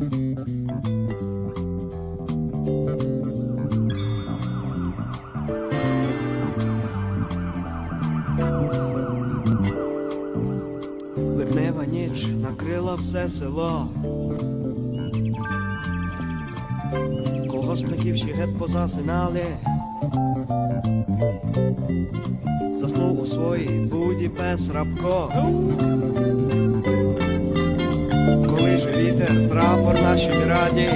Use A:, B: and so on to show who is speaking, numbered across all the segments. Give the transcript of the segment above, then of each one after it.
A: Ливнева ніч накрила все село. Колгоспників ще геть позасинали. Заснув у своїй буді пес рабко коли ж вітер прапор нашій раді.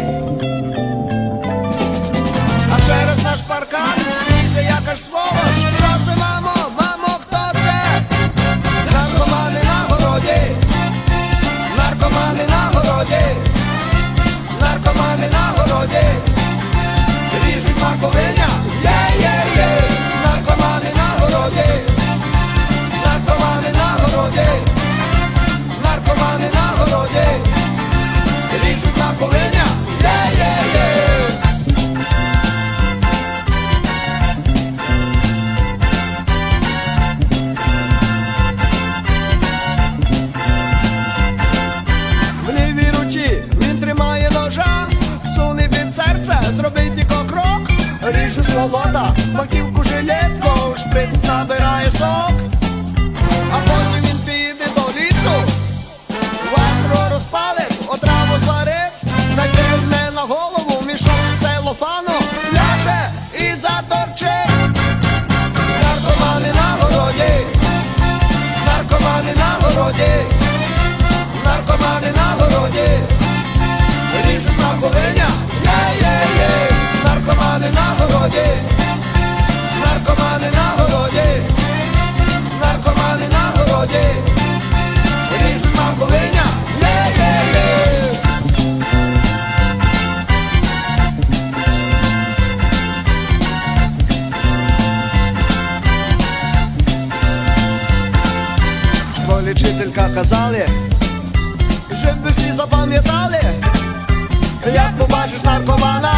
A: зробити крок, ріжу сволота, маківку лічителька казали, щоб всі запам'ятали, як побачиш наркомана.